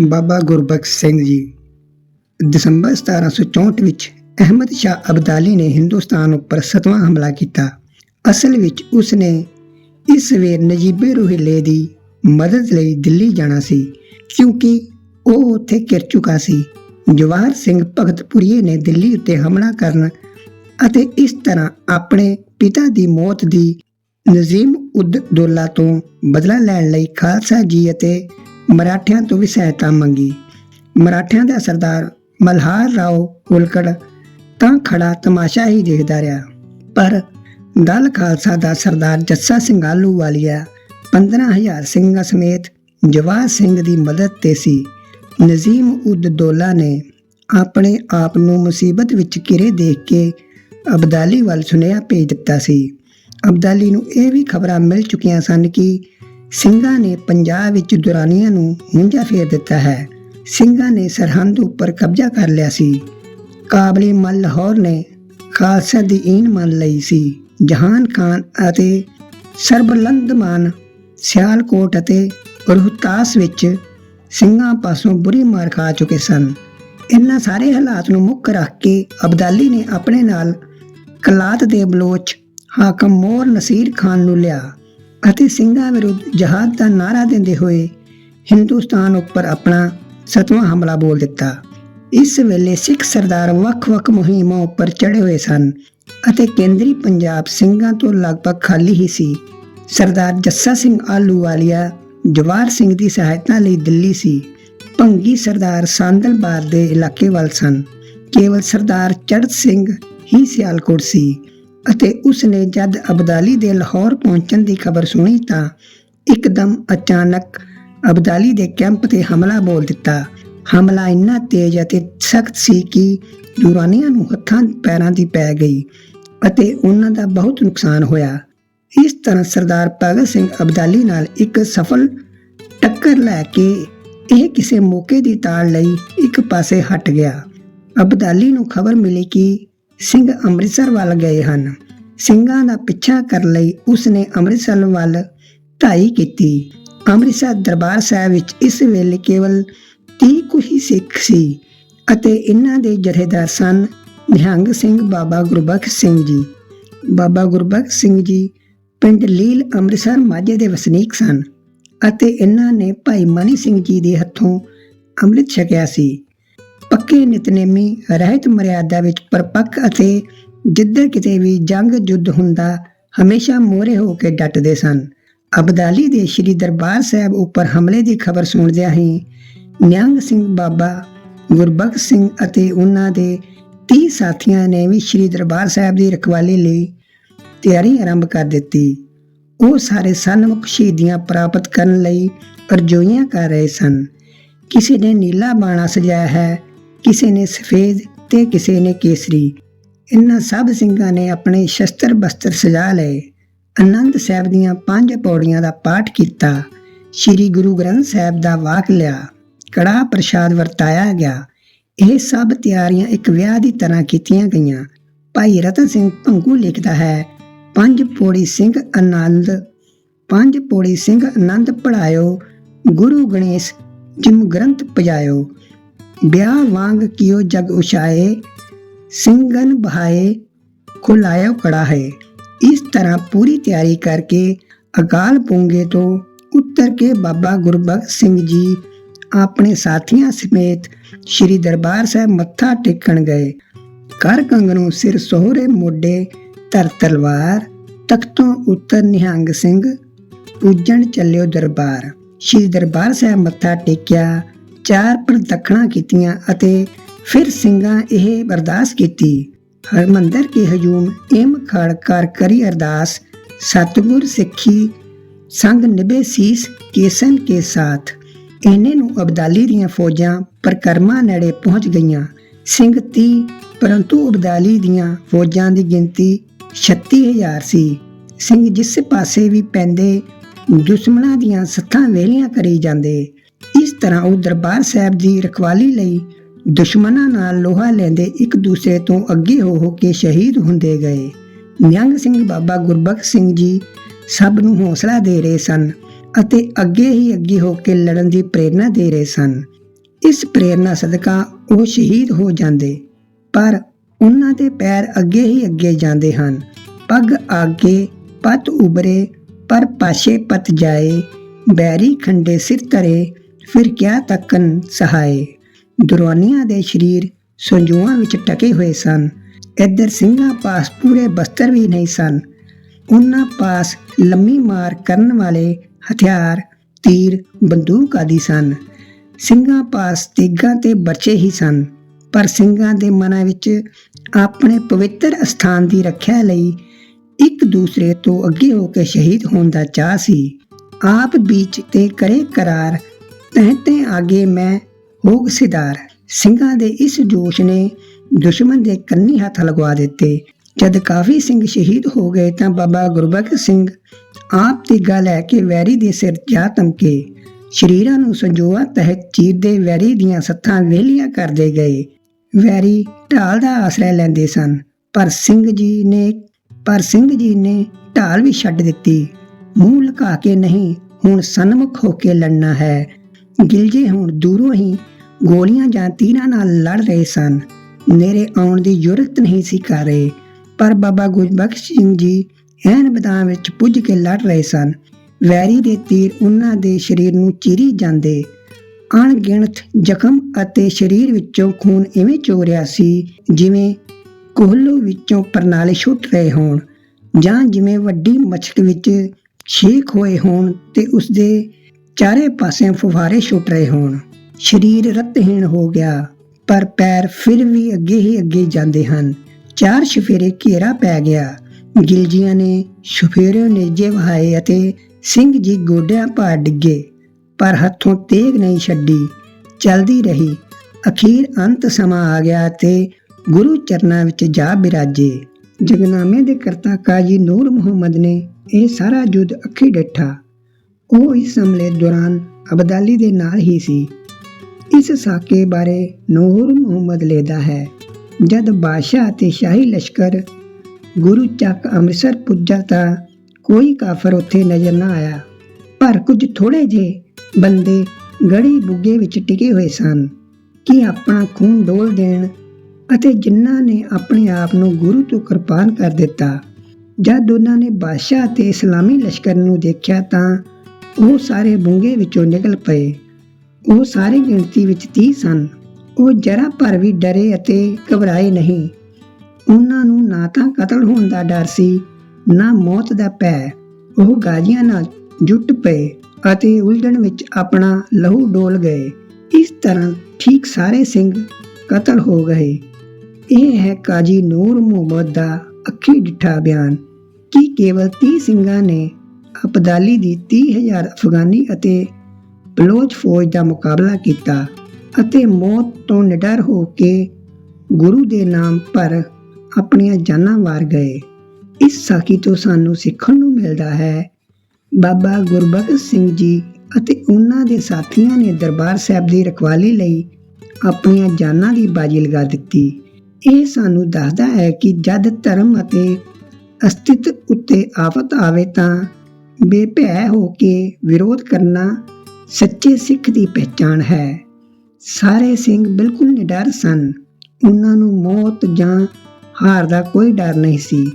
ਬਾਬਾ ਗੁਰਬਖਸ਼ ਸਿੰਘ ਜੀ, ਦਸੰਬਰ 1764 ਵਿੱਚ ਅਹਿਮਦ ਸ਼ਾਹ ਅਬਦਾਲੀ ਨੇ ਹਿੰਦੁਸਤਾਨ ਉੱਪਰ ਸਤਵਾਂ ਹਮਲਾ ਕੀਤਾ। ਅਸਲ ਵਿੱਚ ਉਸ ਨੇ ਇਸ ਵੇਰ ਨਜੀਬੇ ਰੋਹਿਲੇ ਦੀ ਮਦਦ ਲਈ ਦਿੱਲੀ ਜਾਣਾ ਸੀ, ਕਿਉਂਕਿ ਉਹ ਉੱਥੇ ਕਿਰ ਚੁੱਕਾ ਸੀ। ਜਵਾਹਰ ਸਿੰਘ ਭਗਤਪੁਰੀਏ ਨੇ ਦਿੱਲੀ ਉੱਤੇ ਹਮਲਾ ਕਰਨ ਅਤੇ ਇਸ ਤਰ੍ਹਾਂ ਆਪਣੇ ਪਿਤਾ ਦੀ ਮੌਤ ਦੀ ਨਜ਼ੀਮ ਉਦ ਦੌਲਾ ਤੋਂ ਬਦਲਾ ਲੈਣ ਲਈ ਖਾਲਸਾ ਜੀ ਅਤੇ ਮਰਾਠਿਆਂ ਤੋਂ ਵੀ ਸਹਾਇਤਾ ਮੰਗੀ। ਮਰਾਠਿਆਂ ਦਾ ਸਰਦਾਰ ਮਲਹਾਰ ਰਾਓ ਹੋਲਕਰ ਤਾਂ ਖੜਾ ਤਮਾਸ਼ਾ ਹੀ ਦੇਖਦਾ ਰਿਹਾ। ਪਰ ਦਲ ਖਾਲਸਾ ਦਾ ਸਰਦਾਰ ਜੱਸਾ ਸਿੰਘ ਆਲੂ ਆਹਲੂਵਾਲੀਆ 15000 ਸਿੰਘਾਂ ਸਮੇਤ ਜਵਾਹਰ ਸਿੰਘ ਦੀ ਮਦਦ ਤੇ ਸੀ। ਨਜ਼ੀਮ ਉਦ ਦੌਲਾ ਨੇ ਆਪਣੇ ਆਪ ਨੂੰ ਮੁਸੀਬਤ ਵਿੱਚ ਘਿਰੇ ਦੇਖ ਕੇ ਅਬਦਾਲੀ ਵੱਲ ਸੁਨੇਹਾ ਭੇਜ ਦਿੱਤਾ ਸੀ। ਅਬਦਾਲੀ ਨੂੰ ਇਹ ਵੀ ਖਬਰਾਂ ਮਿਲ ਚੁੱਕੀਆਂ ਸਨ ਕਿ ਸਿੰਘਾਂ ਨੇ ਪੰਜਾਬ ਵਿੱਚ ਦੁਰਾਨੀਆਂ ਨੂੰ ਮੁੰਝਾ ਫੇਰ ਦਿੱਤਾ ਹੈ। ਸਿੰਘਾਂ ਨੇ ਸਰਹੰਦ ਉੱਪਰ ਕਬਜ਼ਾ ਕਰ ਲਿਆ ਸੀ। ਕਾਬਲੀ ਮੱਲ ਲਾਹੌਰ ਨੇ ਖਾਲਸਾ ਦੀ ਈਨ ਮੰਨ ਲਈ ਸੀ। ਜਹਾਨ ਖਾਨ ਅਤੇ ਸਰਬਲੰਦ ਮਾਨ ਸਿਆਲਕੋਟ ਅਤੇ ਰੋਹਤਾਸ ਵਿੱਚ ਸਿੰਘਾਂ ਪਾਸੋਂ ਬੁਰੀ ਮਾਰ ਖਾ ਚੁੱਕੇ ਸਨ। ਇਹਨਾਂ ਸਾਰੇ ਹਾਲਾਤ ਨੂੰ ਮੁੱਖ ਰੱਖ ਕੇ ਅਬਦਾਲੀ ਨੇ ਆਪਣੇ ਨਾਲ ਕਲਾਤ ਦੇ ਬਲੋਚ ਹਾਕਮ ਮੋਰ ਨਸੀਰ ਖਾਨ ਨੂੰ ਲਿਆ ਅਤੇ ਸਿੰਘਾਂ ਵਿਰੁੱਧ ਜਹਾਦ ਦਾ ਨਾਰਾ ਦਿੰਦੇ ਹੋਏ ਹਿੰਦੁਸਤਾਨ ਉੱਪਰ ਆਪਣਾ ਸਤਵਾਂ ਹਮਲਾ ਬੋਲ ਦਿੱਤਾ। ਇਸ ਵੇਲੇ ਸਿੱਖ ਸਰਦਾਰ ਵੱਖ-ਵੱਖ ਮੁਹਿੰਮਾਂ ਉੱਪਰ ਚੜੇ ਹੋਏ ਸਨ ਅਤੇ ਕੇਂਦਰੀ ਪੰਜਾਬ ਸਿੰਘਾਂ ਤੋਂ ਲਗਭਗ ਖਾਲੀ ਹੀ ਸੀ। ਸਰਦਾਰ ਜੱਸਾ ਸਿੰਘ ਆਲੂਵਾਲੀਆ ਜਵਾਰ ਸਿੰਘ ਦੀ ਸਹਾਇਤਾ ਲਈ ਦਿੱਲੀ ਸੀ। ਭੰਗੀ ਸਰਦਾਰ ਸਾਂਦਲਬਾਰ ਦੇ ਇਲਾਕੇ ਵੱਲ ਸਨ। ਕੇਵਲ ਸਰਦਾਰ ਚੜ੍ਹਤ ਸਿੰਘ ਹੀ ਸਿਆਲਕੋਟ ਸੀ। ਅਤੇ ਉਸ ਨੇ ਜਦ ਅਬਦਾਲੀ ਦੇ ਲਾਹੌਰ ਪਹੁੰਚਣ ਦੀ ਖਬਰ ਸੁਣੀ ਤਾਂ ਇੱਕਦਮ ਅਚਾਨਕ ਅਬਦਾਲੀ ਦੇ ਕੈਂਪ ਤੇ ਹਮਲਾ ਬੋਲ ਦਿੱਤਾ। ਹਮਲਾ ਇੰਨਾ ਤੇਜ਼ ਅਤੇ ਸਖਤ ਸੀ ਕਿ ਦੁਰਾਨੀਆਂ ਨੂੰ ਹੱਥਾਂ, ਪੈਰਾਂ ਦੀ ਪੈ ਗਈ ਅਤੇ ਉਹਨਾਂ ਦਾ ਬਹੁਤ ਨੁਕਸਾਨ ਹੋਇਆ। ਇਸ ਤਰ੍ਹਾਂ ਸਰਦਾਰ ਭਗਤ ਸਿੰਘ ਅਬਦਾਲੀ ਨਾਲ ਇੱਕ ਸਫਲ ਟੱਕਰ ਲੈ ਕੇ ਇਹ ਕਿਸੇ ਮੌਕੇ ਦੀ ਤਾਲ ਲਈ ਇੱਕ ਪਾਸੇ ਹਟ ਗਿਆ। ਅਬਦਾਲੀ ਨੂੰ ਖਬਰ ਮਿਲੀ ਕਿ ਸਿੰਘ ਅੰਮ੍ਰਿਤਸਰ ਵੱਲ ਗਏ ਹਨ। ਸਿੰਘਾਂ ਦਾ ਪਿੱਛਾ ਕਰਨ ਲਈ ਉਸ ਨੇ ਅੰਮ੍ਰਿਤਸਰ ਵੱਲ ਢਾਈ ਕੀਤੀ। ਅੰਮ੍ਰਿਤਸਰ ਦਰਬਾਰ ਸਾਹਿਬ ਵਿੱਚ ਇਸ ਵੇਲੇ ਕੇਵਲ 30 ਕੁ ਹੀ ਸਿੱਖ ਸੀ ਅਤੇ ਇਹਨਾਂ ਦੇ ਜਥੇਦਾਰ ਸਨ ਨਿਹੰਗ ਸਿੰਘ ਬਾਬਾ ਗੁਰਬਖਸ਼ ਸਿੰਘ ਜੀ। ਬਾਬਾ ਗੁਰਬਖਸ਼ ਸਿੰਘ ਜੀ ਪਿੰਡ ਲੀਲ ਅੰਮ੍ਰਿਤਸਰ ਮਾਝੇ ਦੇ ਵਸਨੀਕ ਸਨ ਅਤੇ ਇਹਨਾਂ ਨੇ ਭਾਈ ਮਨੀ ਸਿੰਘ ਜੀ ਦੇ ਹੱਥੋਂ ਅੰਮ੍ਰਿਤ ਛਕਿਆ ਸੀ। ਪੱਕੇ ਨਿਤਨੇਮੀ, ਰਹਿਤ ਮਰਿਆਦਾ ਵਿੱਚ ਪਰਪੱਕ ਅਤੇ ਜਿੱਧਰ ਕਿਤੇ ਵੀ ਜੰਗ ਜੁੱਧ ਹੁੰਦਾ, ਹਮੇਸ਼ਾ ਮੋਹਰੇ ਹੋ ਕੇ ਡਟਦੇ ਸਨ। ਅਬਦਾਲੀ ਦੇ ਸ੍ਰੀ ਦਰਬਾਰ ਸਾਹਿਬ ਉੱਪਰ ਹਮਲੇ ਦੀ ਖਬਰ ਸੁਣਦਿਆਂ ਹੀ ਨਿਹੰਗ ਸਿੰਘ ਬਾਬਾ, ਗੁਰਬਖਸ਼ ਸਿੰਘ ਅਤੇ ਉਹਨਾਂ ਦੇ 30 ਸਾਥੀਆਂ ਨੇ ਵੀ ਸ੍ਰੀ ਦਰਬਾਰ ਸਾਹਿਬ ਦੀ ਰਖਵਾਲੀ ਲਈ ਤਿਆਰੀ ਆਰੰਭ ਕਰ ਦਿੱਤੀ। ਉਹ ਸਾਰੇ ਸਨਮੁਖ ਸ਼ਹੀਦੀਆਂ ਪ੍ਰਾਪਤ ਕਰਨ ਲਈ ਅਰਜ਼ੋਈਆਂ ਕਰ ਰਹੇ ਸਨ। ਕਿਸੇ ਨੇ ਨੀਲਾ ਬਾਣਾ ਸਜਾਇਆ ਹੈ ਕਿਸੇ ਨੇ ਸਫੇਦ ਤੇ ਕਿਸੇ ਨੇ ਕੇਸਰੀ। ਇਨ੍ਹਾਂ ਸਭ ਸਿੰਘਾਂ ਨੇ ਆਪਣੇ ਸ਼ਸਤਰ ਬਸਤਰ ਸਜਾ ਲਏ। ਆਨੰਦ ਸਾਹਿਬ ਦੀਆਂ ਪੰਜ ਪੌੜੀਆਂ ਦਾ ਪਾਠ ਕੀਤਾ। ਸ੍ਰੀ ਗੁਰੂ ਗ੍ਰੰਥ ਸਾਹਿਬ ਦਾ ਵਾਕ ਲਿਆ। ਕੜਾ ਪ੍ਰਸ਼ਾਦ ਵਰਤਾਇਆ ਗਿਆ। ਇਹ ਸਭ ਤਿਆਰੀਆਂ ਇੱਕ ਵਿਆਹ ਦੀ ਤਰ੍ਹਾਂ ਕੀਤੀਆਂ ਗਈਆਂ। ਭਾਈ ਰਤਨ ਸਿੰਘ ਭੰਗੂ ਲਿਖਦਾ ਹੈ, ਪੰਜ ਪੌੜੀ ਸਿੰਘ ਆਨੰਦ, ਪੰਜ ਪੌੜੀ ਸਿੰਘ ਆਨੰਦ ਪੜਾਇਓ ਗੁਰੂ ਗਣੇਸ਼ ਜਿਮ ਗ੍ਰੰਥ ਪਜਾਇਓ। ਵਿਆਹ ਵਾਂਗ ਕਿਓ ਜਗ ਉਛਾਏ ਸਿੰਘਨ ਬਹਾਏ, ਖੁਲਾਇਓ ਕੜਾ ਹੈ। ਇਸ ਤਰ੍ਹਾਂ ਪੂਰੀ ਤਿਆਰੀ ਕਰਕੇ ਅਕਾਲ ਪੁੰਗੇ ਤੋਂ ਉੱਤਰ ਕੇ ਬਾਬਾ ਗੁਰਬਖਸ਼ ਸਿੰਘ ਜੀ ਆਪਣੇ ਸਾਥੀਆਂ ਸਮੇਤ ਸ੍ਰੀ ਦਰਬਾਰ ਸਾਹਿਬ ਮੱਥਾ ਟੇਕਣ ਗਏ। ਕਰ ਕੰਗਨੋਂ ਸਿਰ ਸੋਹਰੇ ਮੋਢੇ ਧਰ ਤਲਵਾਰ, ਤਖਤੋਂ ਉੱਤਰ ਨਿਹੰਗ ਸਿੰਘ ਪੂਜਣ ਚੱਲਿਓ ਦਰਬਾਰ। ਸ੍ਰੀ ਦਰਬਾਰ ਸਾਹਿਬ ਮੱਥਾ ਟੇਕਿਆ। ਚਾਰ ਪ੍ਰਦਖਣਾ ਕੀਤੀਆਂ ਅਤੇ ਫਿਰ ਸਿੰਘਾਂ ਇਹ ਅਰਦਾਸ ਕੀਤੀ। ਹਰਮੰਦਰ ਕੇ ਹਜੂਮ ਇਮ ਖੜ ਕਰ ਕਰੀ ਅਰਦਾਸ, ਸਤਿਗੁਰ ਸਿੱਖੀ ਸੰਗ ਨਿਭੇ ਸੀਸ ਕੇਸਨ ਕੇ ਸਾਥ। ਇਹਨੇ ਨੂੰ ਅਬਦਾਲੀ ਦੀਆਂ ਫੌਜਾਂ ਪ੍ਰਕਰਮਾ ਨੇੜੇ ਪਹੁੰਚ ਗਈਆਂ। ਸਿੰਘ 30 ਪਰੰਤੂ ਅਬਦਾਲੀ ਦੀਆਂ ਫੌਜਾਂ ਦੀ ਗਿਣਤੀ 36000 ਸੀ। ਸਿੰਘ ਜਿਸ ਪਾਸੇ ਵੀ ਪੈਂਦੇ, ਦੁਸ਼ਮਣਾਂ ਦੀਆਂ ਸੱਥਾਂ ਵੇਲੀਆਂ ਕਰੀ ਜਾਂਦੇ। ਇਸ ਤਰ੍ਹਾਂ ਉਹ ਦਰਬਾਰ ਸਾਹਿਬ ਦੀ ਰਖਵਾਲੀ ਲਈ ਦੁਸ਼ਮਣਾਂ ਨਾਲ ਲੋਹਾ ਲੈਂਦੇ ਇੱਕ ਦੂਸਰੇ ਤੋਂ ਅੱਗੇ ਹੋ ਹੋ ਕੇ ਸ਼ਹੀਦ ਹੁੰਦੇ ਗਏ। ਨਿਹੰਗ ਸਿੰਘ ਬਾਬਾ ਗੁਰਬਖਸ਼ ਸਿੰਘ ਜੀ ਸਭ ਨੂੰ ਹੌਸਲਾ ਦੇ ਰਹੇ ਸਨ ਅਤੇ ਅੱਗੇ ਹੀ ਅੱਗੇ ਹੋ ਕੇ ਲੜਨ ਦੀ ਪ੍ਰੇਰਣਾ ਦੇ ਰਹੇ ਸਨ। ਇਸ ਪ੍ਰੇਰਣਾ ਸਦਕਾ ਉਹ ਸ਼ਹੀਦ ਹੋ ਜਾਂਦੇ, ਪਰ ਉਹਨਾਂ ਦੇ ਪੈਰ ਅੱਗੇ ਹੀ ਅੱਗੇ ਜਾਂਦੇ ਹਨ। ਪੱਗ ਆਗੇ ਪਤ ਉਬਰੇ ਪਰ ਪਾਸ਼ੇ ਪਤ ਜਾਏ, ਬੈਰੀ ਖੰਡੇ ਸਿਰ ਤਰੇ ਫਿਰ ਕਿਆ ਤੱਕਨ ਸਹਾਏ? ਦੁਰਾਨੀਆਂ ਦੇ ਸਰੀਰ ਸੰਜੂਆਂ ਵਿੱਚ ਟਕੇ ਹੋਏ ਸਨ। ਇੱਧਰ ਸਿੰਘਾਂ ਪਾਸ ਪੂਰੇ ਬਸਤਰ ਵੀ ਨਹੀਂ ਸਨ। ਉਹਨਾਂ ਪਾਸ ਲੰਮੀ ਮਾਰ ਕਰਨ ਵਾਲੇ ਹਥਿਆਰ, ਤੀਰ, ਬੰਦੂਕ ਆਦਿ ਸਨ। ਸਿੰਘਾਂ ਪਾਸ ਤੇਗਾਂ ਤੇ ਬਰਛੇ ਹੀ ਸਨ। ਪਰ ਸਿੰਘਾਂ ਦੇ ਮਨਾਂ ਵਿੱਚ ਆਪਣੇ ਪਵਿੱਤਰ ਅਸਥਾਨ ਦੀ ਰੱਖਿਆ ਲਈ ਇੱਕ ਦੂਸਰੇ ਤੋਂ ਅੱਗੇ ਹੋ ਕੇ ਸ਼ਹੀਦ ਹੋਣ ਦਾ ਚਾਹ ਸੀ। ਆਪ ਬੀਚ ਤੇ ਕਰੇ ਕਰਾਰ ਤਹਤੇ ਆਗੇ ਮੈਂ ਹੋਗ ਸਿਦਾਰ ਸਿੰਘਾਂ ਦੇ ਇਸ ਜੋਸ਼ ਨੇ ਦੁਸ਼ਮਣ ਦੇ ਕੰਨੀ ਹੱਥ ਲਗਵਾ ਦਿੱਤੇ। ਜਦ ਕਾਫੀ ਸਿੰਘ ਸ਼ਹੀਦ ਹੋ ਗਏ ਤਾਂ ਬਾਬਾ ਗੁਰਬਖਸ਼ ਸਿੰਘ ਆਪ ਤੀਗਾ ਲੈ ਕੇ ਵੈਰੀ ਦੇ ਸਿਰ ਜਾ ਧਮਕੇ। ਸ਼ਰੀਰਾਂ ਨੂੰ ਸੰਜੋਆ ਤਹਿਤ ਚੀਰ ਦੇ ਵੈਰੀ ਦੀਆਂ ਸੱਥਾਂ ਵੇਲੀਆਂ ਕਰਦੇ ਗਏ। ਵੈਰੀ ਢਾਲ ਦਾ ਆਸਰਾ ਲੈਂਦੇ ਸਨ। ਪਰ ਸਿੰਘ ਜੀ ਨੇ, ਪਰ ਸਿੰਘ ਜੀ ਨੇ ਢਾਲ ਵੀ ਛੱਡ ਦਿੱਤੀ। ਮੂੰਹ ਲੁਕਾ ਕੇ ਨਹੀਂ, ਹੁਣ ਸਨਮੁਖ ਹੋ ਕੇ ਲੜਨਾ ਹੈ। ਗਿਲਜੇ ਹੁਣ ਦੂਰੋਂ ਹੀ ਗੋਲੀਆਂ ਜਾਂ ਤੀਰਾਂ ਨਾਲ ਲੜ ਰਹੇ ਸਨ। ਨੇਰੇ ਆਉਣ ਦੀ ਜ਼ਰੂਰਤ ਨਹੀਂ ਸੀ ਕਰ ਰਹੇ, ਪਰ ਬਾਬਾ ਗੁਰਬਖਸ਼ ਸਿੰਘ ਜੀ ਐਨ ਮੈਦਾਨ ਵਿੱਚ ਪੁੱਜ ਕੇ ਲੜ ਰਹੇ ਸਨ। ਵੈਰੀ ਦੇ ਤੀਰ ਉਹਨਾਂ ਦੇ ਸਰੀਰ ਨੂੰ ਚੀਰੀ ਜਾਂਦੇ। ਅਣਗਿਣਤ ਜ਼ਖਮ ਅਤੇ ਸਰੀਰ ਵਿੱਚੋਂ ਖੂਨ ਐਵੇਂ ਚੋ ਰਿਹਾ ਸੀ ਜਿਵੇਂ ਕੋਹਲੂ ਵਿੱਚੋਂ ਪਰਨਾਲੇ ਛੁੱਟ ਰਹੇ ਹੋਣ ਜਾਂ ਜਿਵੇਂ ਵੱਡੀ ਮੱਛਕ ਵਿੱਚ ਛੇਕ ਹੋਏ ਹੋਣ ਤੇ ਉਸਦੇ ਚਾਰੇ ਪਾਸੇ ਫੁਹਾਰੇ ਛੁੱਟ ਰਹੇ ਹੋਣ। ਸਰੀਰ ਰਤਹੀਣ ਹੋ ਗਿਆ, ਪਰ ਪੈਰ ਫਿਰ ਵੀ ਅੱਗੇ ਹੀ ਅੱਗੇ ਜਾਂਦੇ ਹਨ। ਚਾਰ ਸ਼ਫੇਰੇ ਘੇਰਾ ਪੈ ਗਿਆ। ਗਿਲਜੀਆਂ ਨੇ ਸ਼ਫੇਰੇ ਨੇਜੇ ਵਹਾਏ ਅਤੇ ਸਿੰਘ ਜੀ ਗੋਡਿਆਂ ਭਾਰ ਡਿੱਗੇ, ਪਰ ਹੱਥੋਂ ਤੇਗ ਨਹੀਂ ਛੱਡੀ। ਚਲਦੀ ਰਹੀ। ਅਖੀਰ ਅੰਤ ਸਮਾਂ ਆ ਗਿਆ ਤੇ ਗੁਰੂ ਚਰਨਾਂ ਵਿੱਚ ਜਾ ਬਿਰਾਜੇ। ਜਗਨਾਮੇ ਦੇ ਕਰਤਾ ਕਾਜੀ ਨੂਰ ਮੁਹੰਮਦ ਨੇ ਇਹ ਸਾਰਾ ਯੁੱਧ ਅੱਖੀ ਡੱਠਾ। ਉਹ ਇਸ ਹਮਲੇ ਦੌਰਾਨ ਅਬਦਾਲੀ ਦੇ ਨਾਲ ਹੀ ਸੀ। ਇਸ ਸਾਕੇ ਬਾਰੇ ਨੂਰ ਮੁਹੰਮਦ ਲੇਦਾ ਹੈ। ਜਦ ਬਾਦਸ਼ਾਹ ਅਤੇ ਸ਼ਾਹੀ ਲਸ਼ਕਰ ਗੁਰੂ ਚੱਕ ਅੰਮ੍ਰਿਤਸਰ ਪੁੱਜਾ ਤਾਂ ਕੋਈ ਕਾਫਰ ਉੱਥੇ ਨਜ਼ਰ ਨਾ ਆਇਆ। ਪਰ ਕੁਝ ਥੋੜੇ ਜੇ ਬੰਦੇ ਗੜੀ ਬੁੱਗੇ ਵਿੱਚ ਟਿਕੇ ਹੋਏ ਸਨ ਕਿ ਆਪਣਾ ਖੂਨ ਡੋਲ ਦੇਣ ਅਤੇ ਜਿਨ੍ਹਾਂ ਨੇ ਆਪਣੇ ਆਪ ਨੂੰ ਗੁਰੂ ਤੋਂ ਕੁਰਬਾਨ ਕਰ ਦਿੱਤਾ। ਜਦ ਉਹਨਾਂ ਨੇ ਬਾਦਸ਼ਾਹ ਤੇ ਇਸਲਾਮੀ ਲਸ਼ਕਰ ਨੂੰ ਦੇਖਿਆ ਤਾਂ ਉਹ ਸਾਰੇ ਬੁੰਗੇ ਵਿੱਚੋਂ ਨਿਕਲ ਪਏ। ਉਹ ਸਾਰੀ ਗਿਣਤੀ ਵਿੱਚ 30 ਸਨ। ਉਹ ਜਰਾ ਭਰ ਵੀ ਡਰੇ ਅਤੇ ਘਬਰਾਏ ਨਹੀਂ। ਉਹਨਾਂ ਨੂੰ ਨਾ ਤਾਂ ਕਤਲ ਹੋਣ ਦਾ ਡਰ ਸੀ, ਨਾ ਮੌਤ ਦਾ ਭੈ। ਉਹ ਗਾਜੀਆਂ ਨਾਲ ਜੁਟ ਪਏ ਅਤੇ ਉਲਝਣ ਵਿੱਚ ਆਪਣਾ ਲਹੂ ਡੋਲ ਗਏ। ਇਸ ਤਰ੍ਹਾਂ ਠੀਕ ਸਾਰੇ ਸਿੰਘ ਕਤਲ ਹੋ ਗਏ। ਇਹ ਹੈ ਕਾਜੀ ਨੂਰ ਮੁਹੰਮਦ ਦਾ ਅੱਖੀ ਡਿੱਠਾ ਬਿਆਨ। ਕਿ ਕੇਵਲ 30 ਸਿੰਘਾਂ ਨੇ ਅਬਦਾਲੀ ਦੀ 30000 ਅਫਗਾਨੀ ਅਤੇ ਬਲੋਚ ਫੌਜ ਦਾ ਮੁਕਾਬਲਾ ਕੀਤਾ ਅਤੇ ਮੌਤ ਤੋਂ ਨਿਡਰ ਹੋ ਕੇ ਗੁਰੂ ਦੇ ਨਾਮ ਪਰ ਆਪਣੀਆਂ ਜਾਨਾਂ ਵਾਰ ਗਏ। ਇਸ ਸਾਖੀ ਤੋਂ ਸਾਨੂੰ ਸਿੱਖਣ ਨੂੰ ਮਿਲਦਾ ਹੈ। ਬਾਬਾ ਗੁਰਬਖਸ਼ ਸਿੰਘ ਜੀ ਅਤੇ ਉਹਨਾਂ ਦੇ ਸਾਥੀਆਂ ਨੇ ਦਰਬਾਰ ਸਾਹਿਬ ਦੀ ਰਖਵਾਲੀ ਲਈ ਆਪਣੀਆਂ ਜਾਨਾਂ ਦੀ ਬਾਜੀ ਲਗਾ ਦਿੱਤੀ। ਇਹ ਸਾਨੂੰ ਦੱਸਦਾ ਹੈ ਕਿ ਜਦ ਧਰਮ ਅਤੇ ਅਸਤਿਤ ਉੱਤੇ ਆਫਤ ਆਵੇ ਤਾਂ ਬੇਭੈ ਹੋ ਕੇ ਵਿਰੋਧ ਕਰਨਾ ਸੱਚੇ ਸਿੱਖ ਦੀ ਪਹਿਚਾਣ ਹੈ। ਸਾਰੇ ਸਿੰਘ ਬਿਲਕੁਲ ਨਿਡਰ ਸਨ। ਉਹਨਾਂ ਨੂੰ ਮੌਤ ਜਾਂ ਹਾਰ ਦਾ ਕੋਈ ਡਰ ਨਹੀਂ ਸੀ।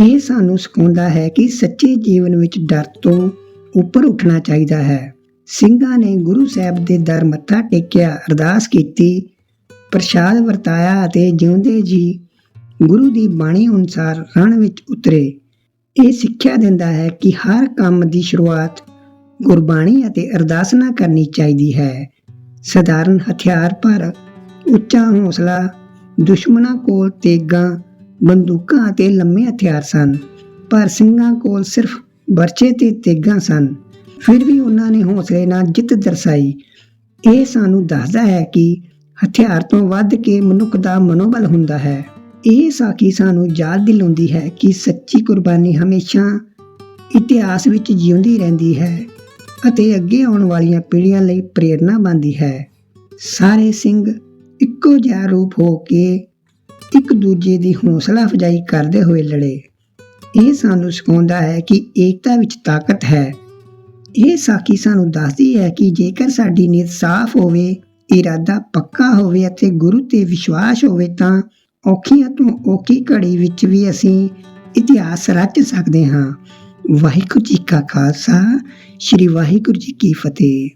ਇਹ ਸਾਨੂੰ ਸਿਖਾਉਂਦਾ ਹੈ ਕਿ ਸੱਚੇ ਜੀਵਨ ਵਿੱਚ ਡਰ ਤੋਂ ਉੱਪਰ ਉੱਠਣਾ ਚਾਹੀਦਾ ਹੈ। ਸਿੰਘਾਂ ਨੇ ਗੁਰੂ ਸਾਹਿਬ ਦੇ ਦਰ ਮੱਥਾ ਟੇਕਿਆ, ਅਰਦਾਸ ਕੀਤੀ, ਪ੍ਰਸ਼ਾਦ ਵਰਤਾਇਆ ਅਤੇ ਜਿਉਂਦੇ ਜੀ ਗੁਰੂ ਦੀ ਬਾਣੀ ਅਨੁਸਾਰ ਰਣ ਵਿੱਚ ਉਤਰੇ। ਇਹ ਸਿੱਖਿਆ ਦਿੰਦਾ ਹੈ ਕਿ ਹਰ ਕੰਮ ਦੀ ਸ਼ੁਰੂਆਤ ਗੁਰਬਾਣੀ ਅਤੇ ਅਰਦਾਸ ਨਾਲ ਕਰਨੀ ਚਾਹੀਦੀ ਹੈ। ਸਧਾਰਨ ਹਥਿਆਰ ਪਰ ਉੱਚਾ ਹੌਸਲਾ, ਦੁਸ਼ਮਣਾਂ ਕੋਲ ਤੇਗਾਂ, ਬੰਦੂਕਾਂ ਅਤੇ ਲੰਮੇ ਹਥਿਆਰ ਸਨ, ਪਰ ਸਿੰਘਾਂ ਕੋਲ ਸਿਰਫ ਵਰਚੇ ਤੇ ਤੇਗਾਂ ਸਨ। ਫਿਰ ਵੀ ਉਹਨਾਂ ਨੇ ਹੌਸਲੇ ਨਾਲ ਜਿੱਤ ਦਰਸਾਈ। ਇਹ ਸਾਨੂੰ ਦੱਸਦਾ ਹੈ ਕਿ ਹਥਿਆਰ ਤੋਂ ਵੱਧ ਕੇ ਮਨੁੱਖ ਦਾ ਮਨੋਬਲ ਹੁੰਦਾ ਹੈ। ਇਹ ਸਾਖੀ ਸਾਨੂੰ ਯਾਦ ਦਿਲਾਉਂਦੀ ਹੈ ਕਿ ਸੱਚੀ ਕੁਰਬਾਨੀ ਹਮੇਸ਼ਾ ਇਤਿਹਾਸ ਵਿੱਚ ਜਿਉਂਦੀ ਰਹਿੰਦੀ ਹੈ ਅਤੇ ਅੱਗੇ ਆਉਣ ਵਾਲੀਆਂ ਪੀੜ੍ਹੀਆਂ ਲਈ ਪ੍ਰੇਰਣਾ ਬਣਦੀ ਹੈ। ਸਾਰੇ ਸਿੰਘ ਇੱਕੋ ਜਿਹਾ ਰੂਪ ਹੋ ਕੇ ਇੱਕ ਦੂਜੇ ਦੀ ਹੌਸਲਾ ਅਫਜ਼ਾਈ ਕਰਦੇ ਹੋਏ ਲੜੇ। ਇਹ ਸਾਨੂੰ ਸਿਖਾਉਂਦਾ ਹੈ ਕਿ ਏਕਤਾ ਵਿੱਚ ਤਾਕਤ ਹੈ। ਇਹ ਸਾਖੀ ਸਾਨੂੰ ਦੱਸਦੀ ਹੈ ਕਿ ਜੇਕਰ ਸਾਡੀ ਨੀਅਤ ਸਾਫ਼ ਹੋਵੇ, ਇਰਾਦਾ ਪੱਕਾ ਹੋਵੇ ਅਤੇ ਗੁਰੂ ਤੇ ਵਿਸ਼ਵਾਸ ਹੋਵੇ ਤਾਂ ਔਖੀਆਂ ਤੋਂ ਔਖੀ ਘੜੀ ਵਿੱਚ ਵੀ ਅਸੀਂ ਇਤਿਹਾਸ ਰਚ ਸਕਦੇ ਹਾਂ। ਵਾਹਿਗੁਰੂ ਜੀ ਕਾ ਖਾਲਸਾ, ਸ੍ਰੀ ਵਾਹਿਗੁਰੂ ਜੀ ਕੀ ਫਤਿਹ।